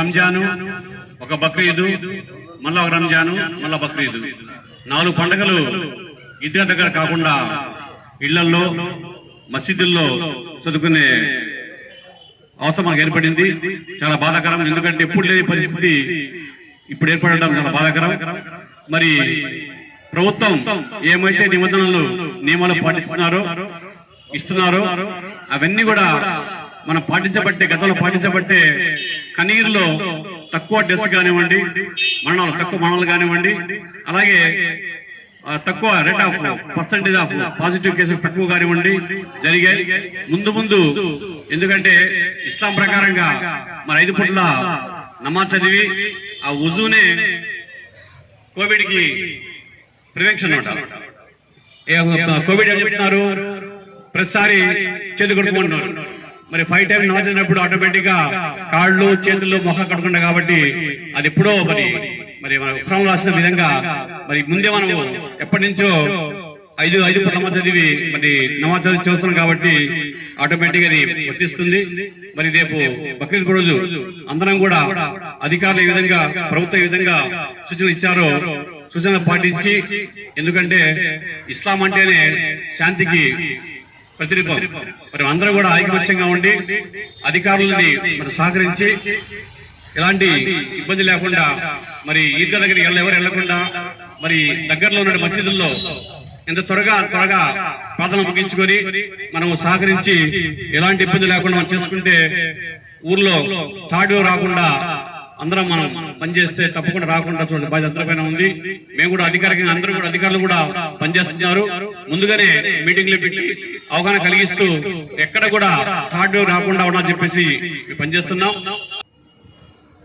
రంజాను ఒక బక్రీదు మళ్ళా ఒక రంజాను మళ్ళా బక్రీదు. నాలుగు పండుగలు ఇద్దరి దగ్గర కాకుండా ఇళ్ళల్లో మసీదుల్లో చదువుకునే అవసరం మనకు ఏర్పడింది. చాలా బాధాకరం ఎందుకంటే ఎప్పుడు లేని పరిస్థితి ఇప్పుడు ఏర్పడడం చాలా బాధాకరం. మరి ప్రభుత్వం ఏమైతే నిబంధనలు నియమాలు పాటిస్తున్నారో ఇస్తున్నారో అవన్నీ కూడా మనం పాటించబట్టే గతంలో పాటించబట్టే కనీరులో తక్కువ డెస్ కానివ్వండి మరణాలు తక్కువ మరణాలు కానివ్వండి అలాగే తక్కువ rate of percentage of positive cases తక్కువ కానివ్వండి జరిగాయి. ముందు ముందు ఎందుకంటే ఇస్లాం ప్రకారంగా మరి ఐదు పూట్ల నమాజ్ చదివి ఆ ఉజూనే కోవిడ్కి ప్రివెన్షన్ కోవిడ్ అని చెప్తున్నారు? ప్రతిసారి చేతులు కడుక్కుంటున్నారు మరి ఫైవ్ టైం నమాజ్ ఆటోమేటిక్గా కాళ్ళు చేతులు మొహం కడుకుంటా కాబట్టి అది ఎప్పుడో మరి మరి మన ఉత్తరం రాసిన విధంగా మరి ముందే మనం ఎప్పటి నుంచో ఐదు ఐదు పూట చదివి మరి నమాజ్ చదివి చదువుతున్నాం కాబట్టి ఆటోమేటిక్ అది వర్తిస్తుంది. మరి రేపు బక్రీద్ రోజు అందరం కూడా అధికారులు ఈ విధంగా ప్రభుత్వం ఈ విధంగా సూచనలు ఇచ్చారో సూచనలు పాటించి ఎందుకంటే ఇస్లాం అంటేనే శాంతికి ప్రతిరూపం మరి అందరూ కూడా ఐకమత్యంగా ఉండి అధికారులని మరి సహకరించి ఎలాంటి ఇబ్బంది లేకుండా మరి ఈద్గా దగ్గరికి వెళ్ళ ఎవరు వెళ్ళకుండా మరి దగ్గరలో ఉన్న మసీదుల్లో ఎంత త్వరగా త్వరగా ప్రార్థన ముగించుకొని మనం సహకరించి ఎలాంటి ఇబ్బంది లేకుండా మనం చేసుకుంటే ఊర్లో తాడు రాకుండా అందరం మనం పనిచేస్తే తప్పకుండా రాకుండా చూడండి బాధ్యత అందరిపైన ఉంది. మేము కూడా అధికారికంగా అందరూ కూడా అధికారులు కూడా పనిచేస్తున్నారు. ముందుగానే మీటింగ్లు పెట్టి అవగాహన కలిగిస్తూ ఎక్కడ కూడా తాడు రాకుండా ఉన్నా చెప్పేసి పనిచేస్తున్నాం పనిచేస్తున్నాం.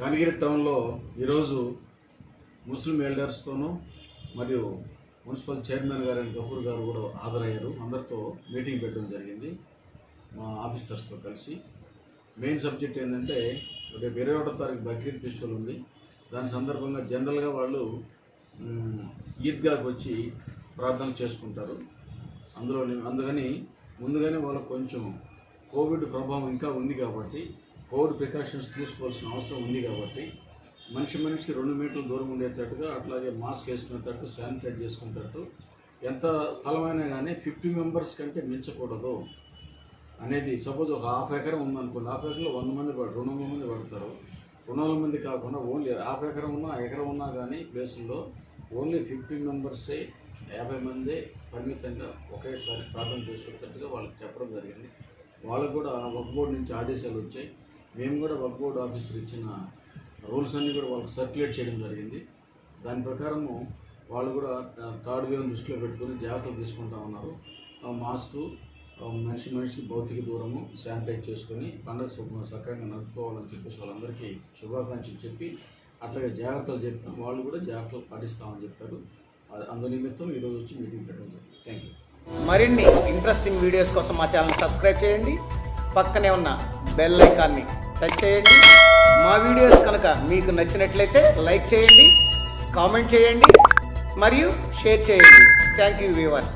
కనిగిరి టౌన్లో ఈరోజు ముస్లిం ఎల్డర్స్తోనూ మరియు మున్సిపల్ చైర్మన్ గారు అండ్ గఫూర్ గారు కూడా హాజరయ్యారు. అందరితో మీటింగ్ పెట్టడం జరిగింది. మా ఆఫీసర్స్తో కలిసి మెయిన్ సబ్జెక్ట్ ఏంటంటే రేపు ఇరవై ఒకటో తారీఖు బక్రీద్ ఫెస్టివల్ ఉంది. దాని సందర్భంగా జనరల్గా వాళ్ళు ఈద్గాకి వచ్చి ప్రార్థన చేసుకుంటారు. అందులో అందుకని ముందుగానే వాళ్ళకు కొంచెం కోవిడ్ ప్రభావం ఇంకా ఉంది కాబట్టి కోవిడ్ ప్రికాషన్స్ తీసుకోవాల్సిన అవసరం ఉంది కాబట్టి మనిషి మనిషికి రెండు మీటర్ల దూరం ఉండేటట్టుగా అట్లాగే మాస్క్ వేసుకునేటట్టు శానిటైజ్ చేసుకునేటట్టు ఎంత స్థలమైనా కానీ ఫిఫ్టీ మెంబర్స్ కంటే మించకూడదు. అనేది సపోజ్ ఒక హాఫ్ ఎకరం ఉందనుకోండి హాఫ్ ఎకర్లో వంద మంది రెండు వందల మంది పడతారు. రెండు వందల మంది కాకుండా ఓన్లీ హాఫ్ ఎకరం ఉన్నా ఎకరం ఉన్నా కానీ ప్లేసుల్లో ఓన్లీ ఫిఫ్టీ మెంబర్సే యాభై మందే పరిమితంగా ఒకేసారి ప్రార్థన చేసుకునేటట్టుగా వాళ్ళకి చెప్పడం జరిగింది. వాళ్ళకు కూడా వర్క్ బోర్డు నుంచి ఆదేశాలు వచ్చాయి. మేము కూడా వర్క్ బోర్డు ఆఫీసర్ ఇచ్చిన రూల్స్ అన్నీ కూడా వాళ్ళకి సర్క్యులేట్ చేయడం జరిగింది. దాని ప్రకారము వాళ్ళు కూడా థర్డ్ వేవ్ దృష్టిలో పెట్టుకొని జాగ్రత్తలు తీసుకుంటా ఉన్నారు. మాస్క్ మాస్కు మనిషి మనిషి భౌతిక దూరము శానిటైజ్ చేసుకొని పండుగ శుభ్రం సక్రంగా నడుపుకోవాలని చెప్పేసి వాళ్ళందరికీ శుభాకాంక్షలు చెప్పి అట్లాగే జాగ్రత్తలు చెప్పిన వాళ్ళు కూడా జాగ్రత్తలు పాటిస్తామని చెప్పారు. అందు నిమిత్తం ఈరోజు వచ్చి మీటింగ్ పెట్టడం జరిగింది. థ్యాంక్ యూ మరిన్ని ఇంట్రెస్టింగ్ వీడియోస్ కోసం మా ఛానల్ సబ్స్క్రైబ్ చేయండి. పక్కనే ఉన్న బెల్ ఐకాన్ని టచ్ చేయండి. మా వీడియోస్ కనుక మీకు నచ్చినట్లయితే లైక్ చేయండి కామెంట్ చేయండి మరియు షేర్ చేయండి. Thank you viewers